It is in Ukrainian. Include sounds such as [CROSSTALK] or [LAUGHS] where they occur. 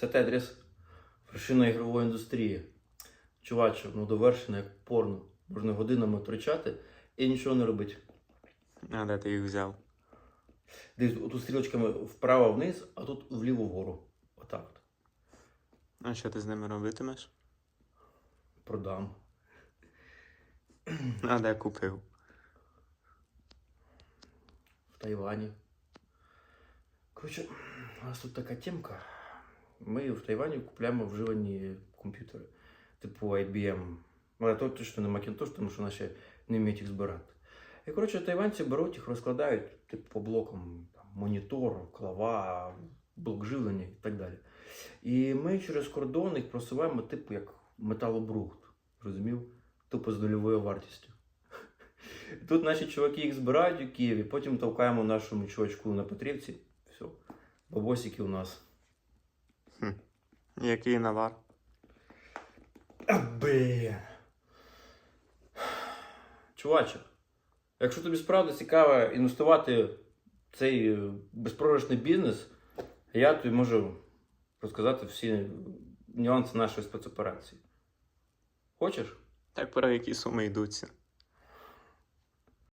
Це Тетріс. Вершина ігрової індустрії. Чуваче, ну довершено як порно. Можна годинами втрачати і нічого не робити. А де ти їх взяв? Десь тут стрілочками вправо вниз, а тут вліво вгору. Отак от. А що ти з ними робитимеш? Продам. А де купив? в Тайвані. Коротше, у нас тут така темка. Ми в Тайвані купуємо вживані комп'ютери, типу IBM. Але то точно не Macintosh, тому що наші не вміють їх збирати. І коротше, тайванці беруть їх, розкладають типу, по блокам там, монітор, клава, блок живлення і так далі. І ми через кордон їх просуваємо, типу, як металобрухт. Розумів? Тупо з нульовою вартістю. [LAUGHS] Тут наші чуваки їх збирають у Києві, потім толкаємо нашому чувачку на Петрівці. Все. Бабосики у нас. Який навар? Блін. Чуваче, якщо тобі справді цікаво інвестувати в цей е, безпрограшний бізнес, я тобі можу розказати всі нюанси нашої спецоперації. Хочеш? Так про які суми йдуться?